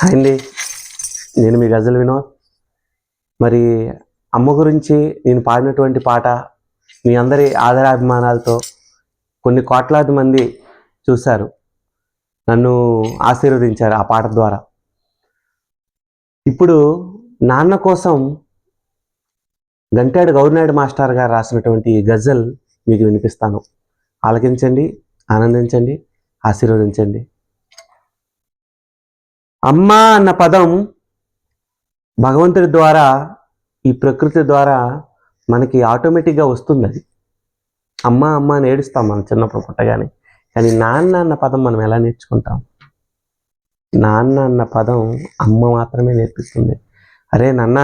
Hi అండి నేను మీ గజల్ వినోద్ మరి అమ్మ గురించి నేను పాడినటువంటి పాట మీ అందరి ఆదరాభిమానాలతో కొన్ని కోట్లాది మంది చూశారు. నన్ను ఆశీర్వదించారు ఆ పాట ద్వారా. ఇప్పుడు నాన్న కోసం గంటాడు గౌరినాయుడు మాస్టర్ గారు రాసినటువంటి ఈ గజల్ మీకు వినిపిస్తాను. ఆలకించండి ఆనందించండి ఆశీర్వదించండి. అమ్మ అన్న పదం భగవంతుడి ద్వారా ఈ ప్రకృతి ద్వారా మనకి ఆటోమేటిక్గా వస్తుంది అది. అమ్మ అమ్మ అని ఏడుస్తాం మనం చిన్నప్పుడు పుట్టగానే. కానీ నాన్న అన్న పదం మనం ఎలా నేర్చుకుంటాం? నాన్న అన్న పదం అమ్మ మాత్రమే నేర్పిస్తుంది. అరే నాన్న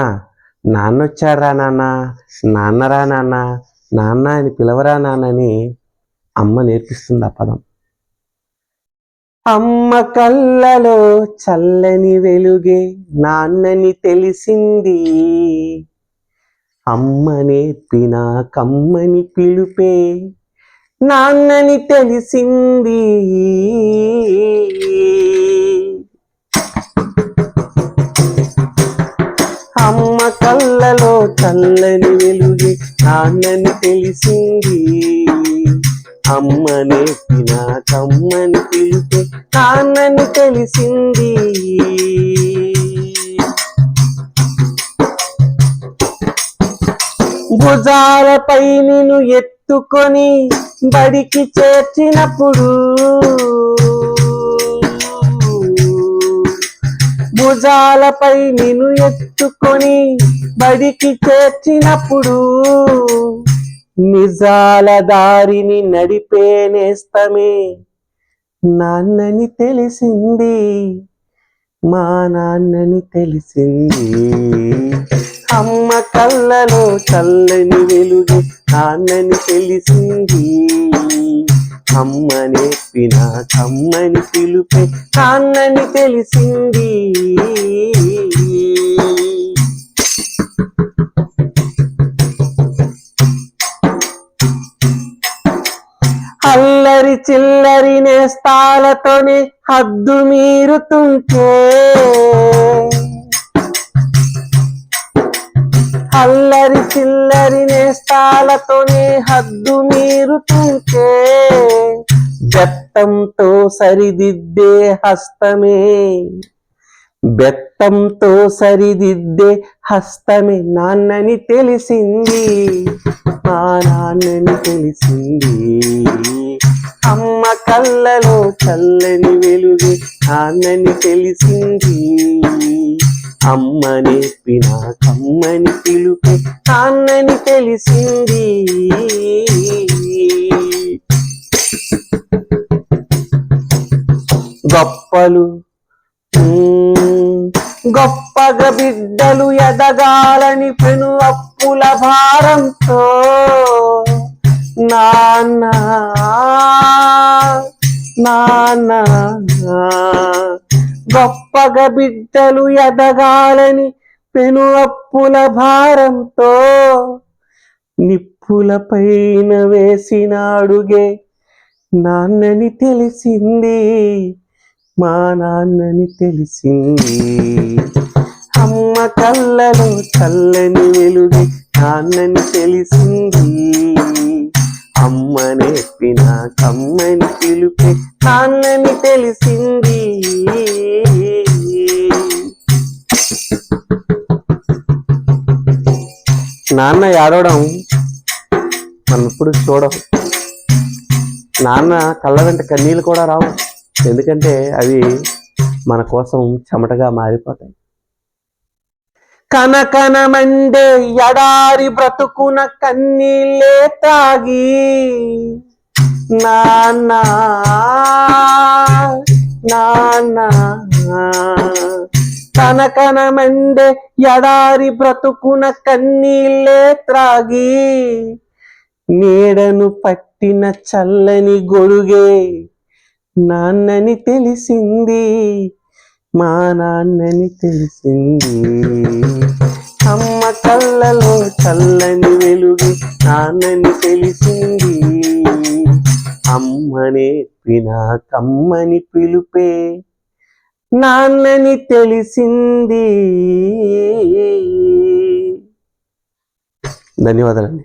నాన్న వచ్చారా నాన్న నాన్నరా నాన్న నాన్న అని పిలవరా నాన్న అని అమ్మ నేర్పిస్తుంది ఆ పదం. అమ్మ కళ్ళలో చల్లని వెలుగే నాన్నని తెలిసింది. అమ్మ నేర్పిన కమ్మని పిలుపే నాన్నని తెలిసింది. అమ్మ కళ్ళలో చల్లని వెలుగే నాన్నని తెలిసింది. అమ్మ నేర్పిన కమ్మని పిలిపే నాన్నని కలిసింది భుజాలపై నిన్ను ఎత్తుకొని బడికి చేర్చినప్పుడు భుజాలపై నిన్ను ఎత్తుకొని బడికి చేర్చినప్పుడు నిజాల దారిని నడిపే నేస్తమే. నాన్నని తెలిసింది మా నాన్నని తెలిసింది. అమ్మ కళ్ళలో చల్లని వెలుగు నాన్నని తెలిసింది. అమ్మ నేర్పిన కమ్మని పిలుపే నాన్నని తెలిసింది. అల్లరి చిల్లరి నేస్తాలతోనే హద్దు మీరుతుంటే. అల్లరి చిల్లరి నేస్తాలతోనే హద్దు మీరుతుంటే. బెత్తంతో సరిదిద్దే హస్తమే. బెత్తంతో సరిదిద్దే హస్తమే నాన్నని తెలిసింది. మా నాన్నని తెలిసింది. అమ్మ కళ్ళలో చల్లని వెలుగు నాన్నని తెలిసింది. అమ్మ నేర్పిన కమ్మని పిలుపు నాన్నని తెలిసింది. గొప్పలు గొప్పగా బిడ్డలు ఎదగాలని పెను అప్పుల భారంతో నాన్న నాన్న. గొప్పగా బిడ్డలు ఎదగాలని పెను అప్పుల భారంతో నిప్పుల పైన వేసిన అడుగే నాన్నని తెలిసింది మా నాన్నని తెలిసింది. అమ్మ కళ్ళలో చల్లని వెలుగు నాన్నని తెలిసింది. అమ్మ నేర్పిన కమ్మని పిలుపే నాన్నని తెలిసింది. నాన్న ఏడవడం మనం ఇప్పుడు చూడం. నాన్న కళ్ళ వెంట కన్నీళ్ళు కూడా రావు. ఎందుకంటే అవి మన కోసం చెమటగా మారిపోతాయి. కనకనమండే ఎడారి బ్రతుకున కన్నీళ్ళే తాగి. నాన్న నాన్న కనకనమండే ఎడారి బ్రతుకున కన్నీళ్ళే త్రాగి. నీడను పట్టిన చల్లని గొడుగే నాన్నని తెలిసింది. మా నాన్నని తెలిసింది. అమ్మ కళ్ళలో చల్లని వెలుగు నాన్నని తెలిసింది. అమ్మ నేర్పిన కమ్మని పిలుపే నాన్నని తెలిసింది. ధన్యవాదాలండి.